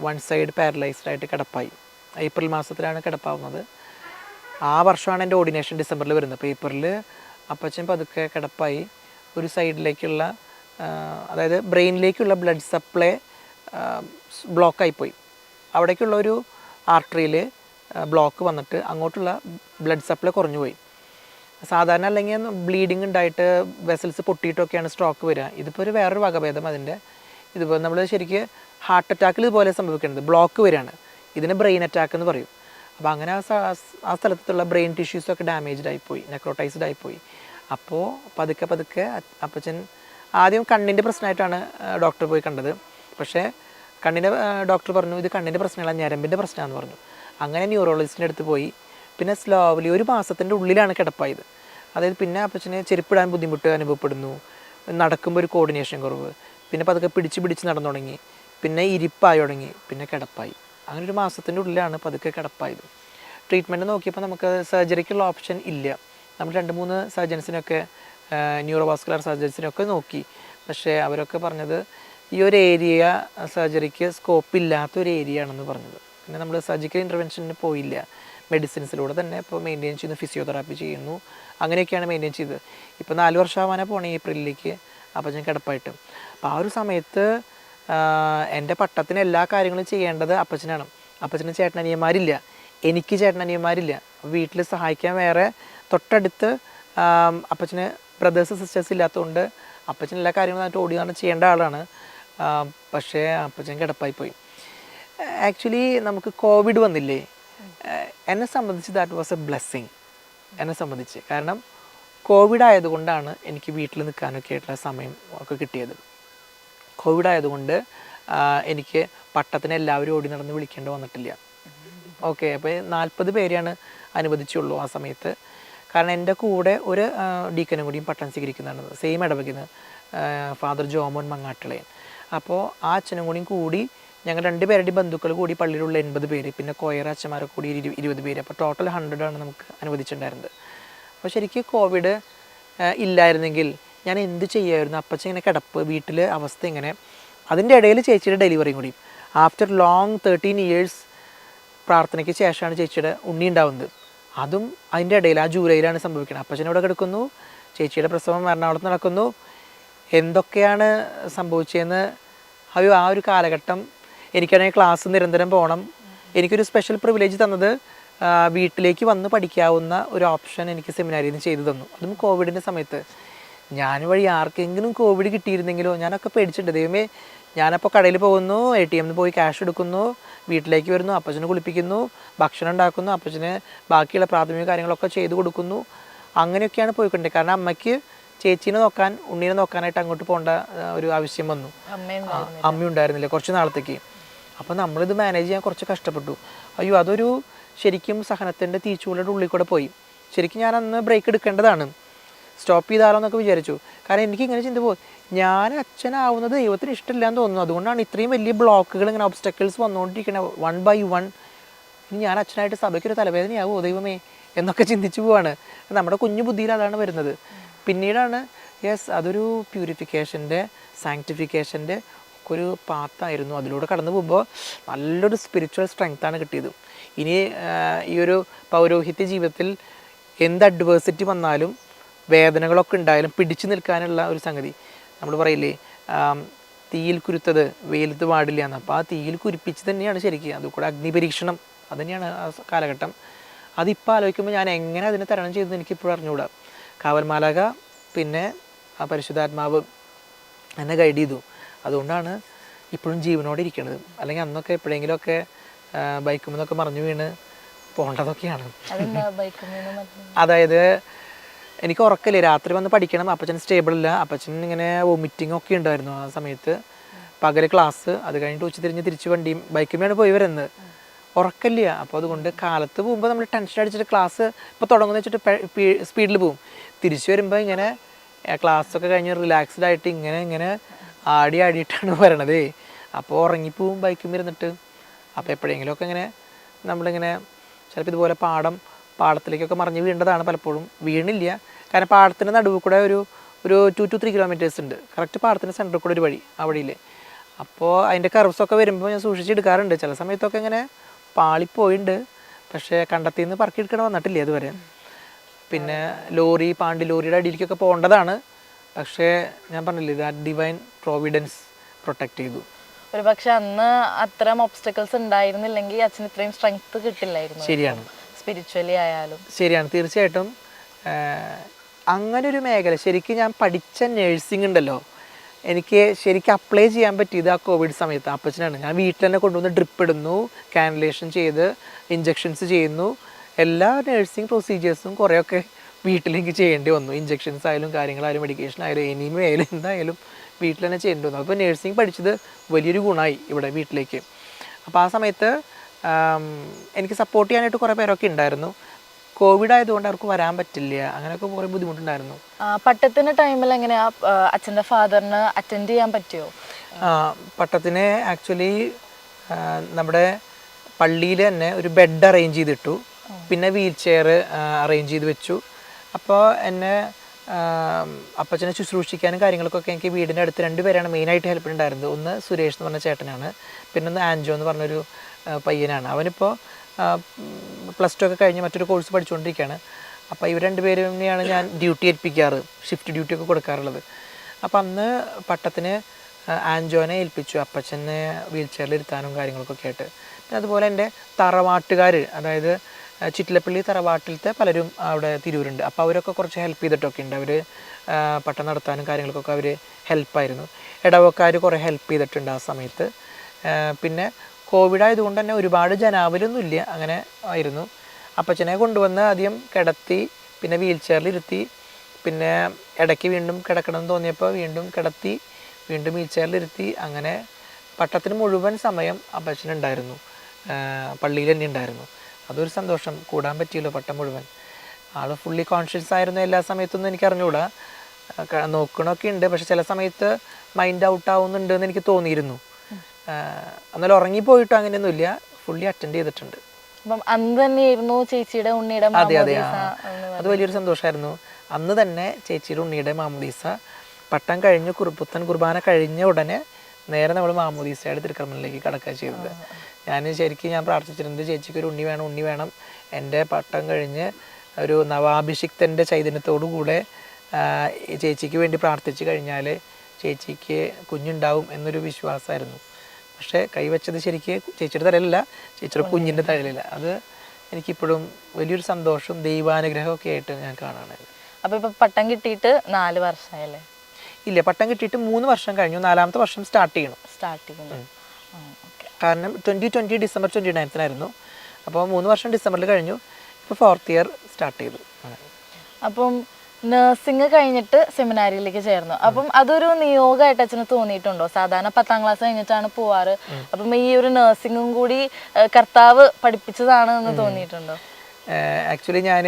വൺ സൈഡ് പാരലൈസ്ഡ് ആയിട്ട് കിടപ്പായി. ഏപ്രിൽ മാസത്തിലാണ് കിടപ്പാവുന്നത്. ആ വർഷമാണ് എന്റെ ഓർഡിനേഷൻ ഡിസംബറിൽ വരുന്നത്. അപ്പോൾ ഏപ്രിൽ അപ്പച്ചൻ പതുക്കെ കിടപ്പായി. ഒരു സൈഡിലേക്കുള്ള അതായത് ബ്രെയിനിലേക്കുള്ള ബ്ലഡ് സപ്ലൈ ബ്ലോക്കായിപ്പോയി അവിടേക്കുള്ള ഒരു ആർട്ടറിയിൽ ബ്ലോക്ക് വന്നിട്ട് അങ്ങോട്ടുള്ള ബ്ലഡ് സപ്ലൈ കുറഞ്ഞു പോയി സാധാരണ അല്ലെങ്കിൽ ബ്ലീഡിങ് ഉണ്ടായിട്ട് വെസൽസ് പൊട്ടിയിട്ടൊക്കെയാണ് സ്ട്രോക്ക് വരിക. ഇതിപ്പോൾ ഒരു വേറൊരു വകഭേദം അതിന്റെ ഇതിപ്പോൾ നമ്മൾ ശരിക്ക് ഹാർട്ട് അറ്റാക്കിൽ ഇതുപോലെ സംഭവിക്കുന്നത് ബ്ലോക്ക് വരികയാണ്. ഇതിന് ബ്രെയിൻ അറ്റാക്ക് എന്ന് പറയും. അപ്പോൾ അങ്ങനെ ആ സ്ഥലത്തുള്ള ബ്രെയിൻ ടിഷ്യൂസൊക്കെ ഡാമേജ്ഡ് ആയിപ്പോയി നെക്രോട്ടൈസ്ഡ് ആയിപ്പോയി. അപ്പോൾ പതുക്കെ പതുക്കെ അപ്പച്ചൻ ആദ്യം കണ്ണിന്റെ പ്രശ്നമായിട്ടാണ് ഡോക്ടർ പോയി കണ്ടത്. പക്ഷേ കണ്ണിന്റെ ഡോക്ടർ പറഞ്ഞു ഇത് കണ്ണിന്റെ പ്രശ്നമല്ല ഞരമ്പിന്റെ പ്രശ്നമാണെന്ന് പറഞ്ഞു. അങ്ങനെ ന്യൂറോളജിസ്റ്റിന്റെ അടുത്ത് പോയി. പിന്നെ സ്ലോവലി ഒരു മാസത്തിന്റെ ഉള്ളിലാണ് കിടപ്പായത്. അതായത് പിന്നെ അപ്പച്ചന് ചെരുപ്പിടാൻ ബുദ്ധിമുട്ട് അനുഭവപ്പെടുന്നു. നടക്കുമ്പോൾ ഒരു കോർഡിനേഷൻ കുറവ്. പിന്നെ പതുക്കെ പിടിച്ച് പിടിച്ച് നടന്നു തുടങ്ങി. പിന്നെ ഇരിപ്പായി തുടങ്ങി. പിന്നെ കിടപ്പായി. അങ്ങനെ ഒരു മാസത്തിന്റെ ഉള്ളിലാണ് പതുക്കെ കിടപ്പായത്. ട്രീറ്റ്മെന്റ് നോക്കിയപ്പോൾ നമുക്ക് സർജറിക്കുള്ള ഓപ്ഷൻ ഇല്ല. നമ്മൾ രണ്ട് മൂന്ന് സർജൻസിനൊക്കെ ന്യൂറോവാസ്കുലർ സർജൻസിനൊക്കെ നോക്കി. പക്ഷേ അവരൊക്കെ പറഞ്ഞത് ഈ ഒരു ഏരിയ സർജറിക്ക് സ്കോപ്പ് ഇല്ലാത്ത ഒരു ഏരിയ ആണെന്ന് പറഞ്ഞത്. പിന്നെ നമ്മൾ സർജിക്കൽ ഇന്റർവെൻഷന് പോയില്ല. മെഡിസിൻസിലൂടെ തന്നെ ഇപ്പോൾ മെയിന്റെയിൻ ചെയ്യുന്നു ഫിസിയോതെറാപ്പി ചെയ്യുന്നു. അങ്ങനെയൊക്കെയാണ് മെയിന്റെയിൻ ചെയ്തത്. ഇപ്പോൾ നാല് വർഷമാവാനാണ് പോണേ ഏപ്രിലിലേക്ക്. അപ്പോൾ ഞാൻ കിടപ്പായിട്ട്. അപ്പോൾ ആ ഒരു സമയത്ത് എന്റെ പട്ടത്തിന് എല്ലാ കാര്യങ്ങളും ചെയ്യേണ്ടത് അപ്പച്ചനാണ്. അപ്പച്ചന് ചേട്ടനനിയന്മാരില്ല. എനിക്ക് ചേട്ടനനിയന്മാരില്ല. വീട്ടിൽ സഹായിക്കാൻ വേറെ തൊട്ടടുത്ത് അപ്പച്ചന് ബ്രദേഴ്സ് സിസ്റ്റേഴ്സ് ഇല്ലാത്തതുകൊണ്ട് അപ്പച്ചൻ എല്ലാ കാര്യങ്ങളും നന്നായിട്ട് ഓടി ചെയ്യേണ്ട ആളാണ്. പക്ഷേ അപ്പച്ചൻ കിടപ്പായി പോയി ആക്ച്വലി നമുക്ക് കോവിഡ് വന്നില്ലേ? എന്നെ സംബന്ധിച്ച് ദാറ്റ് വാസ് എ ബ്ലെസ്സിങ് എന്നെ സംബന്ധിച്ച്. കാരണം കോവിഡ് ആയതുകൊണ്ടാണ് എനിക്ക് വീട്ടിൽ നിൽക്കാനൊക്കെ ആയിട്ടുള്ള സമയം ഒക്കെ കിട്ടിയത്. കോവിഡ് ആയതുകൊണ്ട് എനിക്ക് പട്ടത്തിന് എല്ലാവരും ഓടി നടന്ന് വിളിക്കേണ്ടി വന്നിട്ടില്ല. ഓക്കെ അപ്പോൾ നാൽപ്പത് പേരെയാണ് അനുവദിച്ചുള്ളൂ ആ സമയത്ത്. കാരണം എന്റെ കൂടെ ഒരു ഡീക്കനും കൂടിയും പട്ടം സ്വീകരിക്കുന്നതാണ്. സെയിം ഇടപെടുന്നത് ഫാദർ ജോമോൻ മങ്ങാട്ടിളയൻ. അപ്പോൾ ആ അച്ഛനും കൂടിയും കൂടി ഞങ്ങൾ രണ്ട് പേരുടെ ബന്ധുക്കൾ കൂടി പള്ളിയിലുള്ള എൺപത് പേര് പിന്നെ കോയർ അച്ഛന്മാരെ കൂടി ഇരു- ഇരുപത് പേര്. അപ്പോൾ ടോട്ടൽ ഹൺഡ്രഡ് ആണ് നമുക്ക് അനുവദിച്ചിട്ടുണ്ടായിരുന്നത്. അപ്പോൾ ശരിക്കും കോവിഡ് ഇല്ലായിരുന്നെങ്കിൽ ഞാൻ എന്ത് ചെയ്യുമായിരുന്നു അപ്പച്ച ഇങ്ങനെ കിടപ്പ് വീട്ടിൽ അവസ്ഥ ഇങ്ങനെ. അതിന്റെ ഇടയിൽ ചേച്ചിയുടെ ഡെലിവറിയും കൂടി. ആഫ്റ്റർ ലോങ് തേർട്ടീൻ ഇയേഴ്സ് പ്രാർത്ഥനയ്ക്ക് ശേഷമാണ് ചേച്ചിയുടെ ഉണ്ണി ഉണ്ടാവുന്നത്. അതും അതിന്റെ ഇടയിൽ ആ ജൂലൈയിലാണ് സംഭവിക്കുന്നത്. അപ്പച്ചൻ ഇവിടെ കിടക്കുന്നു ചേച്ചിയുടെ പ്രസവം എറണാകുളത്ത് നടക്കുന്നു. എന്തൊക്കെയാണ് സംഭവിച്ചതെന്ന് അയ്യോ ആ ഒരു കാലഘട്ടം എനിക്കാണെങ്കിൽ ക്ലാസ് നിരന്തരം പോകണം. എനിക്കൊരു സ്പെഷ്യൽ പ്രിവിലേജ് തന്നത് വീട്ടിലേക്ക് വന്ന് പഠിക്കാവുന്ന ഒരു ഓപ്ഷൻ എനിക്ക് സെമിനാരിയിൽ നിന്ന് ചെയ്തു തന്നു. അതും കോവിഡിന്റെ സമയത്ത്. ഞാൻ വഴി ആർക്കെങ്കിലും കോവിഡ് കിട്ടിയിരുന്നെങ്കിലോ ഞാനൊക്കെ പേടിച്ചിട്ടുണ്ട്. ദൈവമേ ഞാനപ്പോൾ കടയിൽ പോകുന്നു എ ടി എമ്മിൽ പോയി ക്യാഷ് എടുക്കുന്നു വീട്ടിലേക്ക് വരുന്നു അപ്പച്ചനെ കുളിപ്പിക്കുന്നു ഭക്ഷണം ഉണ്ടാക്കുന്നു അപ്പച്ചന് ബാക്കിയുള്ള പ്രാഥമിക കാര്യങ്ങളൊക്കെ ചെയ്തു കൊടുക്കുന്നു. അങ്ങനെയൊക്കെയാണ് പോയിക്കൊണ്ടേ കാരണം അമ്മയ്ക്ക് ചേച്ചീനെ നോക്കാൻ ഉണ്ണീനെ നോക്കാനായിട്ട് അങ്ങോട്ട് പോകേണ്ട ഒരു ആവശ്യം വന്നു. അമ്മ ഉണ്ടായിരുന്നില്ല. കുറച്ച് നാളത്തേക്ക്. അപ്പോൾ നമ്മളിത് മാനേജ് ചെയ്യാൻ കുറച്ച് കഷ്ടപ്പെട്ടു. അയ്യോ അതൊരു ശരിക്കും സഹനത്തിന്റെ തീച്ചുകളുടെ ഉള്ളിൽ കൂടെ പോയി. ശരിക്കും ഞാൻ അന്ന് ബ്രേക്ക് എടുക്കേണ്ടതാണ്. സ്റ്റോപ്പ് ചെയ്താലോ എന്നൊക്കെ വിചാരിച്ചു. കാരണം എനിക്ക് ഇങ്ങനെ ചിന്ത പോകും ഞാൻ അച്ഛനാവുന്നത് ദൈവത്തിന് ഇഷ്ടമില്ല എന്ന് തോന്നുന്നു. അതുകൊണ്ടാണ് ഇത്രയും വലിയ ബ്ലോക്കുകൾ ഇങ്ങനെ ഒബ്സ്റ്റക്കിൾസ് വന്നുകൊണ്ടിരിക്കുന്നത് വൺ ബൈ വൺ ഇനി ഞാൻ അച്ഛനായിട്ട് സഭയ്ക്ക് ഒരു തലവേദനയാവോ? ദൈവമേ. എന്നൊക്കെ ചിന്തിച്ചു പോവാണ്. നമ്മുടെ കുഞ്ഞു ബുദ്ധിയിൽ അതാണ് വരുന്നത്. പിന്നീടാണ് യെസ് അതൊരു പ്യൂരിഫിക്കേഷന്റെ സാങ്ക്ടിഫിക്കേഷന്റെ ഒരു പാത്തായിരുന്നു അതിലൂടെ കടന്നു പോകുമ്പോൾ നല്ലൊരു സ്പിരിച്വൽ സ്ട്രെങ്ത്താണ് കിട്ടിയത്. ഇനി ഈ ഒരു പൗരോഹിത്യ ജീവിതത്തിൽ എന്ത് അഡ്വേഴ്സിറ്റി വന്നാലും വേദനകളൊക്കെ ഉണ്ടായാലും പിടിച്ചു നിൽക്കാനുള്ള ഒരു സംഗതി. നമ്മൾ പറയില്ലേ തീയിൽ കുരുത്തത് വെയിലത്ത് പാടില്ല എന്ന്. അപ്പോൾ ആ തീയിൽ കുരിപ്പിച്ച് തന്നെയാണ് ശരിക്കും. അതുകൂടെ അഗ്നിപരീക്ഷണം അത് തന്നെയാണ് ആ കാലഘട്ടം. അതിപ്പോൾ ആലോചിക്കുമ്പോൾ ഞാൻ എങ്ങനെ അതിനെ തരണം ചെയ്തെന്ന് എനിക്കിപ്പോഴും അറിഞ്ഞുകൂടാ കാവൽമാലക പിന്നെ ആ പരിശുദ്ധാത്മാവ് എന്നെ ഗൈഡ് ചെയ്തു. അതുകൊണ്ടാണ് ഇപ്പോഴും ജീവനോടെ ഇരിക്കുന്നത് അല്ലെങ്കിൽ അന്നൊക്കെ എപ്പോഴെങ്കിലുമൊക്കെ ബൈക്കുമെന്നൊക്കെ മറിഞ്ഞു വീണ് പോകേണ്ടതൊക്കെയാണ്. അതായത് എനിക്ക് ഉറക്കല്ലേ രാത്രി വന്ന് പഠിക്കണം. അപ്പച്ചൻ സ്റ്റേബിൾ ഇല്ല. അപ്പച്ചൻ ഇങ്ങനെ വോമിറ്റിംഗ് ഒക്കെ ഉണ്ടായിരുന്നു ആ സമയത്ത്. പകൽ ക്ലാസ് അത് കഴിഞ്ഞിട്ട് ഉച്ച തിരിഞ്ഞ് തിരിച്ച് വണ്ടിയും ബൈക്കുമ്പോഴാണ് പോയി വരുന്നത്. ഉറക്കല്ല അപ്പോൾ അതുകൊണ്ട് കാലത്ത് പോകുമ്പോൾ നമ്മൾ ടെൻഷൻ അടിച്ചിട്ട് ക്ലാസ് ഇപ്പോൾ തുടങ്ങുന്ന വെച്ചിട്ട് സ്പീഡിൽ പോകും തിരിച്ചു വരുമ്പോൾ ഇങ്ങനെ ക്ലാസ് ഒക്കെ കഴിഞ്ഞ് റിലാക്സ്ഡ് ആയിട്ട് ഇങ്ങനെ ഇങ്ങനെ ആടി ആടിയിട്ടാണ് വരണത്. അപ്പോൾ ഉറങ്ങിപ്പോവും ബൈക്കും ഇരുന്നിട്ട്. അപ്പോൾ എപ്പോഴെങ്കിലുമൊക്കെ ഇങ്ങനെ നമ്മളിങ്ങനെ ചിലപ്പോൾ ഇതുപോലെ പാടം പാടത്തിലേക്കൊക്കെ മറിഞ്ഞ് വീണ്ടതാണ് പലപ്പോഴും. വീണില്ല. കാരണം പാടത്തിന്റെ നടുവ് കൂടെ ഒരു ഒരു ടു ടു ത്രീ കിലോമീറ്റേഴ്സ് ഉണ്ട്. കറക്റ്റ് പാടത്തിന്റെ സെന്ററിൽ കൂടെ ഒരു വഴി ആ വഴിയിൽ അപ്പോൾ അതിന്റെ കർവ്സൊക്കെ വരുമ്പോൾ ഞാൻ സൂക്ഷിച്ചെടുക്കാറുണ്ട് ചില സമയത്തൊക്കെ ഇങ്ങനെ പാളിപ്പോയിട്ടുണ്ട് പക്ഷേ കണ്ടെത്തി നിന്ന് പറക്കിയെടുക്കണ വന്നിട്ടില്ല അതുവരെ പിന്നെ ലോറി പാണ്ടി ലോറിയുടെ അടിയിലേക്കൊക്കെ പോകേണ്ടതാണ്. പക്ഷേ ഞാൻ പറഞ്ഞില്ല ഇത് ആ ഡിവൈൻ പ്രോവിഡൻസ് പ്രൊട്ടക്ട് ചെയ്തു. ഒരു പക്ഷെ അന്ന് അത്തരം ഒബ്സ്റ്റക്കിൾസ് ഉണ്ടായിരുന്നില്ലെങ്കിൽ അച്ഛന് ഇത്രയും സ്ട്രെങ്ത് കിട്ടില്ലായിരുന്നു. ശരിയാണ്. സ്പിരിച്വലി ആയാലും. ശരിയാണ് തീർച്ചയായിട്ടും. അങ്ങനെ ഒരു മേഖല ശരിക്കും ഞാൻ പഠിച്ച നേഴ്സിംഗ് ഉണ്ടല്ലോ. എനിക്ക് ശരിക്കും അപ്ലൈ ചെയ്യാൻ പറ്റിയത് ആ കോവിഡ് സമയത്ത്. അപ്പച്ചനാണ്. ഞാൻ വീട്ടിൽ തന്നെ കൊണ്ടുവന്ന് ഡ്രിപ്പ് ഇടുന്നു കാനലേഷൻ ചെയ്ത് ഇഞ്ചെക്ഷൻസ് ചെയ്യുന്നു. എല്ലാ നേഴ്സിംഗ് പ്രൊസീജിയേഴ്സും കുറേയൊക്കെ വീട്ടിലേക്ക് ചെയ്യേണ്ടി വന്നു. ഇഞ്ചെക്ഷൻസ് ആയാലും കാര്യങ്ങളായാലും മെഡിക്കേഷൻ ആയാലും എനിമ ആയാലും എന്തായാലും വീട്ടിൽ തന്നെ ചെയ്യേണ്ടി വന്നു. അപ്പോൾ നേഴ്സിംഗ് പഠിച്ചത് വലിയൊരു ഗുണമായി ഇവിടെ വീട്ടിലേക്ക്. അപ്പോൾ ആ സമയത്ത് എനിക്ക് സപ്പോർട്ട് ചെയ്യാനായിട്ട് കുറേ പേരൊക്കെ ഉണ്ടായിരുന്നു. കോവിഡ് ആയതുകൊണ്ട് അവർക്ക് വരാൻ പറ്റില്ല. അങ്ങനെയൊക്കെ കുറേ ബുദ്ധിമുട്ടുണ്ടായിരുന്നു. പട്ടത്തിന് ടൈമിൽ എങ്ങനെയാ അച്ഛന്റെ അച്ഛന്റെ ഫാദറിന് അറ്റൻഡ് ചെയ്യാൻ പറ്റിയോ? ആ, പട്ടത്തിന് ആക്ച്വലി നമ്മുടെ പള്ളിയിൽ തന്നെ ഒരു ബെഡ് അറേഞ്ച് ചെയ്തിട്ടു. പിന്നെ വീൽ ചെയർ അറേഞ്ച് ചെയ്ത് വെച്ചു. അപ്പോൾ എന്നെ അപ്പച്ചനെ ശുശ്രൂഷിക്കാനും കാര്യങ്ങൾക്കൊക്കെ എനിക്ക് വീടിന്റെ അടുത്ത് രണ്ട് പേരാണ് മെയിനായിട്ട് ഹെൽപ്പ് ഉണ്ടായിരുന്നത്. ഒന്ന് സുരേഷ് എന്ന് പറഞ്ഞ ചേട്ടനാണ്. പിന്നെ ഒന്ന് ആൻജോ എന്ന് പറഞ്ഞൊരു പയ്യനാണ്. അവനിപ്പോൾ പ്ലസ് ടു ഒക്കെ കഴിഞ്ഞ് മറ്റൊരു കോഴ്സ് പഠിച്ചുകൊണ്ടിരിക്കുകയാണ് അപ്പോൾ ഇവർ രണ്ടുപേരെയാണ് ഞാൻ ഡ്യൂട്ടി ഏൽപ്പിക്കാറ് ഷിഫ്റ്റ് ഡ്യൂട്ടി ഒക്കെ കൊടുക്കാറുള്ളത്. അപ്പം അന്ന് പട്ടത്തിന് ആൻജോനെ ഏൽപ്പിച്ചു അപ്പച്ചനെ വീൽ ചെയറിൽ ഇരുത്താനും കാര്യങ്ങളൊക്കെ ആയിട്ട്. പിന്നെ അതുപോലെ എന്റെ തറവാട്ടുകാർ അതായത് ചിറ്റിലപ്പള്ളി തറവാട്ടിലത്തെ പലരും അവിടെ തിരൂരുണ്ട്. അപ്പോൾ അവരൊക്കെ കുറച്ച് ഹെൽപ്പ് ചെയ്തിട്ടൊക്കെ ഉണ്ട്. അവർ പട്ടം നടത്താനും കാര്യങ്ങൾക്കൊക്കെ അവർ ഹെൽപ്പായിരുന്നു ഇടവക്കാർ കുറേ ഹെൽപ്പ് ചെയ്തിട്ടുണ്ട് ആ സമയത്ത്. പിന്നെ കോവിഡ് ആയതുകൊണ്ട് തന്നെ ഒരുപാട് ജനാവലൊന്നുമില്ല അങ്ങനെ ആയിരുന്നു. അപ്പച്ചനെ കൊണ്ടുവന്ന് ആദ്യം കിടത്തി പിന്നെ വീൽ ചെയറിൽ ഇരുത്തി പിന്നെ ഇടയ്ക്ക് വീണ്ടും കിടക്കണം തോന്നിയപ്പോൾ വീണ്ടും കിടത്തി വീണ്ടും വീൽ ചെയറിൽ ഇരുത്തി അങ്ങനെ പട്ടത്തിന് മുഴുവൻ സമയം അപ്പച്ചനുണ്ടായിരുന്നു. പള്ളിയിൽ തന്നെ ഉണ്ടായിരുന്നു. അതൊരു സന്തോഷം. കൂടാൻ പറ്റിയല്ലോ പട്ടം മുഴുവൻ. ആൾ ഫുള്ളി കോൺഷ്യസ് ആയിരുന്നു എല്ലാ സമയത്തൊന്നും എനിക്ക് അറിഞ്ഞുകൂടാ നോക്കണമൊക്കെ ഉണ്ട്. പക്ഷെ ചില സമയത്ത് മൈൻഡ് ഔട്ട് ആവുന്നുണ്ട് എന്ന് എനിക്ക് തോന്നിയിരുന്നു. എന്നാലും അങ്ങനെയൊന്നും ഇല്ല ഫുള്ളി അറ്റൻഡ് ചെയ്തിട്ടുണ്ട്. അപ്പം അന്ന് തന്നെയായിരുന്നു ചേച്ചിയുടെ ഉണ്ണിയുടെ അതെ അതെ അത് വലിയൊരു സന്തോഷമായിരുന്നു അന്ന് തന്നെ ചേച്ചിയുടെ ഉണ്ണിയുടെ മാമുദീസ പട്ടം കഴിഞ്ഞ് കുറുപ്പുത്തൻ കുർബാന കഴിഞ്ഞ ഉടനെ നേരെ നമ്മൾ മാമുദീസയുടെ തിരുക്കർമ്മനിലേക്ക് കടക്കുക ചെയ്തത്. ഞാൻ ശരിക്കും ഞാൻ പ്രാർത്ഥിച്ചിരുന്നത് ചേച്ചിക്ക് ഒരു ഉണ്ണി വേണം ഉണ്ണി വേണം. എന്റെ പട്ടം കഴിഞ്ഞ് ഒരു നവാഭിഷിക്തന്റെ ചൈതന്യത്തോടു കൂടെ ചേച്ചിക്ക് വേണ്ടി പ്രാർത്ഥിച്ചു കഴിഞ്ഞാൽ ചേച്ചിക്ക് കുഞ്ഞുണ്ടാവും എന്നൊരു വിശ്വാസമായിരുന്നു. പക്ഷേ കൈവച്ചത് ശരിക്ക് ചേച്ചിയുടെ തലയിലല്ല ചേച്ചിയുടെ കുഞ്ഞിന്റെ തലയിലല്ല. അത് എനിക്കിപ്പോഴും വലിയൊരു സന്തോഷവും ദൈവാനുഗ്രഹമൊക്കെ ആയിട്ട് ഞാൻ കാണാണ്. അപ്പോൾ ഇപ്പോൾ പട്ടം കിട്ടിയിട്ട് നാല് വർഷമായല്ലേ? ഇല്ല പട്ടം കിട്ടിയിട്ട് മൂന്ന് വർഷം കഴിഞ്ഞു. നാലാമത്തെ വർഷം സ്റ്റാർട്ട് ചെയ്യണം. സ്റ്റാർട്ട് ചെയ്യണം കാരണം ട്വന്റി ട്വന്റി ഡിസംബർ ട്വന്റി നയൻത്തിനായിരുന്നു. അപ്പോൾ മൂന്ന് വർഷം ഡിസംബറിൽ കഴിഞ്ഞു. ഇപ്പോൾ ഫോർത്ത് ഇയർ സ്റ്റാർട്ട് ചെയ്തു. അപ്പം നഴ്സിംഗ് കഴിഞ്ഞിട്ട് സെമിനാരിയിലേക്ക് ചേർന്നു. അപ്പം അതൊരു നിയോഗമായിട്ട് അച്ഛന് തോന്നിയിട്ടുണ്ടോ? സാധാരണ പത്താം ക്ലാസ് കഴിഞ്ഞിട്ടാണ് പോവാറ്. അപ്പം ഈ ഒരു നഴ്സിംഗും കൂടി കർത്താവ് പഠിപ്പിച്ചതാണ് എന്ന് തോന്നിയിട്ടുണ്ടോ? ആക്ച്വലി ഞാൻ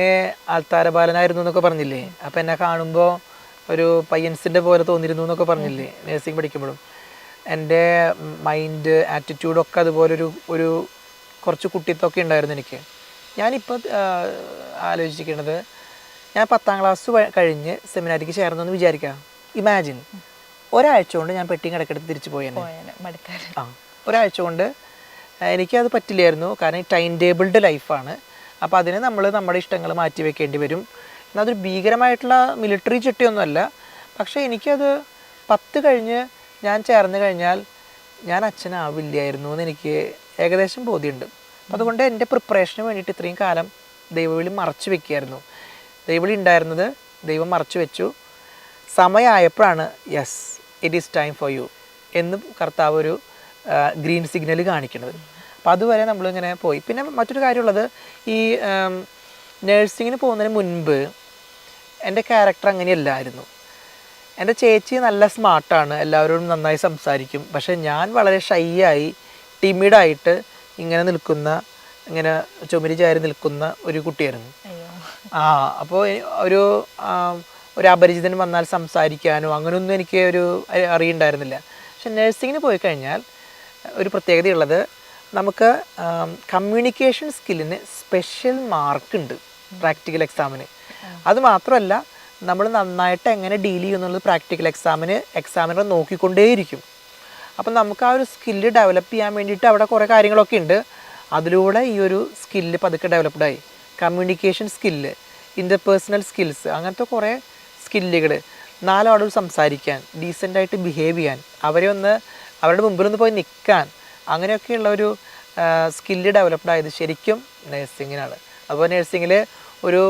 ആൾത്താര ബാലനായിരുന്നു എന്നൊക്കെ പറഞ്ഞില്ലേ? അപ്പം എന്നെ കാണുമ്പോൾ ഒരു പയ്യൻസിന്റെ പോലെ തോന്നിയിരുന്നു എന്നൊക്കെ പറഞ്ഞില്ലേ? നഴ്സിംഗ് പഠിക്കുമ്പോഴും. എന്റെ മൈൻഡ് ആറ്റിറ്റ്യൂഡൊക്കെ അതുപോലെ ഒരു ഒരു കുറച്ച് കുട്ടിത്തൊക്കെ ഉണ്ടായിരുന്നു എനിക്ക്. ഞാനിപ്പോൾ ആലോചിച്ചിരിക്കുന്നത് ഞാൻ പത്താം ക്ലാസ് കഴിഞ്ഞ് സെമിനാരിക്ക് ചേർന്നു എന്ന് വിചാരിക്കാം. ഇമാജിൻ ഒരാഴ്ച കൊണ്ട് ഞാൻ പെട്ടിയും കിടക്കെടുത്ത് തിരിച്ചു പോയേനെ. ആ ഒരാഴ്ച കൊണ്ട് എനിക്കത് പറ്റില്ലായിരുന്നു. കാരണം ടൈം ടേബിൾഡ് ലൈഫാണ് അപ്പോൾ അതിന് നമ്മൾ നമ്മുടെ ഇഷ്ടങ്ങൾ മാറ്റി വെക്കേണ്ടി വരും. എന്നാൽ അതൊരു ഭീകരമായിട്ടുള്ള മിലിറ്ററി ചിട്ടിയൊന്നുമല്ല. പക്ഷേ എനിക്കത് പത്ത് കഴിഞ്ഞ് ഞാൻ ചേർന്ന് കഴിഞ്ഞാൽ ഞാൻ അച്ഛനാവില്ലായിരുന്നു എന്ന് എനിക്ക് ഏകദേശം ബോധ്യമുണ്ട്. അതുകൊണ്ട് എന്റെ പ്രിപ്പറേഷന് വേണ്ടിയിട്ട് ഇത്രയും കാലം ദൈവവിളി മറച്ചു വെക്കുകയായിരുന്നു ദൈവവിളി ഉണ്ടായിരുന്നത് ദൈവം മറച്ചു വെച്ചു. സമയമായപ്പോഴാണ് yes it is time for you എന്ന് കർത്താവ് ഒരു ഗ്രീൻ സിഗ്നൽ കാണിക്കുന്നത്. അപ്പം അതുവരെ നമ്മളിങ്ങനെ പോയി. പിന്നെ മറ്റൊരു കാര്യമുള്ളത് ഈ നേഴ്സിങ്ങിന് പോകുന്നതിന് മുൻപ് എന്റെ ക്യാരക്ടർ അങ്ങനെയല്ലായിരുന്നു. എന്റെ ചേച്ചി നല്ല സ്മാർട്ടാണ് എല്ലാവരോടും നന്നായി സംസാരിക്കും. പക്ഷേ ഞാൻ വളരെ ഷൈ ആയി ടിമിഡായിട്ട് ഇങ്ങനെ നിൽക്കുന്ന ഇങ്ങനെ ചുമരി ചാരി നിൽക്കുന്ന ഒരു കുട്ടിയായിരുന്നു. ആ അപ്പോൾ ഒരു ഒരു അപരിചിതൻ വന്നാൽ സംസാരിക്കാനോ അങ്ങനെയൊന്നും എനിക്ക് ഒരു അറിയുണ്ടായിരുന്നില്ല. പക്ഷെ നഴ്സിങ്ങിന് പോയി കഴിഞ്ഞാൽ ഒരു പ്രത്യേകതയുള്ളത് നമുക്ക് കമ്മ്യൂണിക്കേഷൻ സ്കില്ലിന് സ്പെഷ്യൽ മാർക്ക് ഉണ്ട് പ്രാക്ടിക്കൽ എക്സാമിന് അത് മാത്രമല്ല നമ്മൾ നന്നായിട്ട് എങ്ങനെ ഡീൽ ചെയ്യുന്നുള്ളത് പ്രാക്ടിക്കൽ എക്സാമിന് എക്സാമിനെ നോക്കിക്കൊണ്ടേയിരിക്കും. അപ്പം നമുക്ക് ആ ഒരു സ്കില്ല് ഡെവലപ്പ് ചെയ്യാൻ വേണ്ടിയിട്ട് അവിടെ കുറേ കാര്യങ്ങളൊക്കെ ഉണ്ട്. അതിലൂടെ ഈ ഒരു സ്കില്ല് പതുക്കെ ഡെവലപ്ഡ് ആയി. കമ്മ്യൂണിക്കേഷൻ സ്കില്ല് ഇന്റർപേഴ്സണൽ സ്കിൽസ് അങ്ങനത്തെ കുറേ സ്കില്ലുകൾ നാലാളോട് സംസാരിക്കാൻ ഡീസന്റായിട്ട് ബിഹേവ് ചെയ്യാൻ അവരെ ഒന്ന് അവരുടെ മുമ്പിലൊന്ന് പോയി നിൽക്കാൻ അങ്ങനെയൊക്കെയുള്ള ഒരു സ്കില്ല് ഡെവലപ്ഡ് ആയത് ശരിക്കും നഴ്സിങ്ങിനാണ് അപ്പോൾ നഴ്സിങ്ങിൽ ഒരു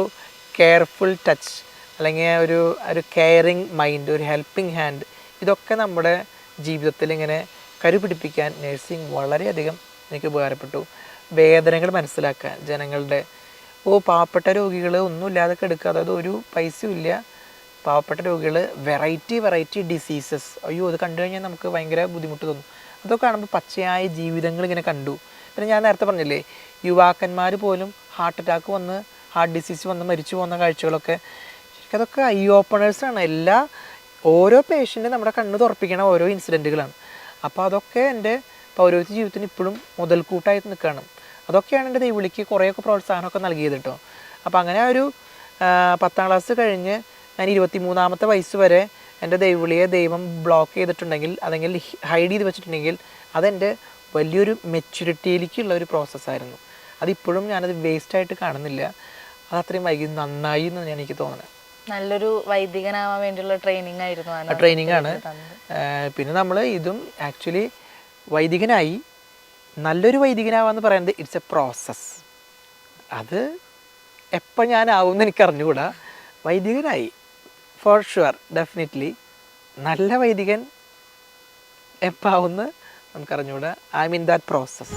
കെയർഫുൾ ടച്ച് അല്ലെങ്കിൽ ഒരു ഒരു കെയറിങ് മൈൻഡ് ഒരു ഹെൽപ്പിംഗ് ഹാൻഡ് ഇതൊക്കെ നമ്മുടെ ജീവിതത്തിൽ ഇങ്ങനെ കരുപിടിപ്പിക്കാൻ നഴ്സിംഗ് വളരെയധികം എനിക്ക് ഉപകാരപ്പെട്ടു. വേദനകൾ മനസ്സിലാക്കാൻ ജനങ്ങളുടെ ഓ പാവപ്പെട്ട രോഗികൾ ഒന്നുമില്ലാതെ കിടക്കുക അതായത് ഒരു പൈസയും ഇല്ല. പാവപ്പെട്ട രോഗികൾ വെറൈറ്റി വെറൈറ്റി ഡിസീസസ് അയ്യോ അത് കണ്ടു കഴിഞ്ഞാൽ നമുക്ക് ഭയങ്കര ബുദ്ധിമുട്ട് തോന്നും. അതൊക്കെ കാണുമ്പോൾ പച്ചയായ ജീവിതങ്ങൾ ഇങ്ങനെ കണ്ടു. പിന്നെ ഞാൻ നേരത്തെ പറഞ്ഞില്ലേ യുവാക്കന്മാർ പോലും ഹാർട്ട് അറ്റാക്ക് വന്ന് ഹാർട്ട് ഡിസീസ് വന്ന് മരിച്ചു പോകുന്ന കാഴ്ചകളൊക്കെ. ശരിക്കും അതൊക്കെ ഐ ഓപ്പണേഴ്സാണ് എല്ലാ ഓരോ പേഷ്യന്റും നമ്മുടെ കണ്ണ് തുറപ്പിക്കണ ഓരോ ഇൻസിഡന്റുകളാണ് അപ്പോൾ അതൊക്കെ എന്റെ പൗരോഹിത്യ ജീവിതത്തിന് ഇപ്പോഴും മുതൽക്കൂട്ടായിട്ട് നിൽക്കുകയാണ്. അതൊക്കെയാണ് എന്റെ ദൈവിളിക്ക് കുറേയൊക്കെ പ്രോത്സാഹനമൊക്കെ നൽകിയത് കേട്ടോ അപ്പോൾ അങ്ങനെ ഒരു പത്താം ക്ലാസ് കഴിഞ്ഞ് ഞാൻ ഇരുപത്തി മൂന്നാമത്തെ വയസ്സ് വരെ എന്റെ ദൈവവിളിയെ ദൈവം ബ്ലോക്ക് ചെയ്തിട്ടുണ്ടെങ്കിൽ അല്ലെങ്കിൽ ഹൈഡ് ചെയ്ത് വെച്ചിട്ടുണ്ടെങ്കിൽ അതെന്റെ വലിയൊരു മെച്യൂരിറ്റിയിലേക്കുള്ള ഒരു പ്രോസസ്സായിരുന്നു അതിപ്പോഴും ഞാനത് വേസ്റ്റായിട്ട് കാണുന്നില്ല. അത് അത്രയും വൈകി നന്നായി എന്ന് ഞാൻ എനിക്ക് തോന്നുന്നത്. നല്ലൊരു വൈദികനാവാൻ വേണ്ടിയുള്ള ട്രെയിനിങ് ആയിരുന്നു ആ ട്രെയിനിങ് ആണ്. പിന്നെ നമ്മൾ ഇതും ആക്ച്വലി വൈദികനായി. നല്ലൊരു വൈദികനാവാന്ന് പറയുന്നത് ഇറ്റ്സ് എ പ്രോസസ്സ് അത് എപ്പോൾ ഞാൻ എന്ന് എനിക്ക് അറിഞ്ഞുകൂടാ വൈദികനായി ഫോർ ഷുവർ ഡെഫിനറ്റ്ലി നല്ല വൈദികൻ എപ്പോൾ ആവുമെന്ന് നമുക്കറിഞ്ഞുകൂടാ. I mean that process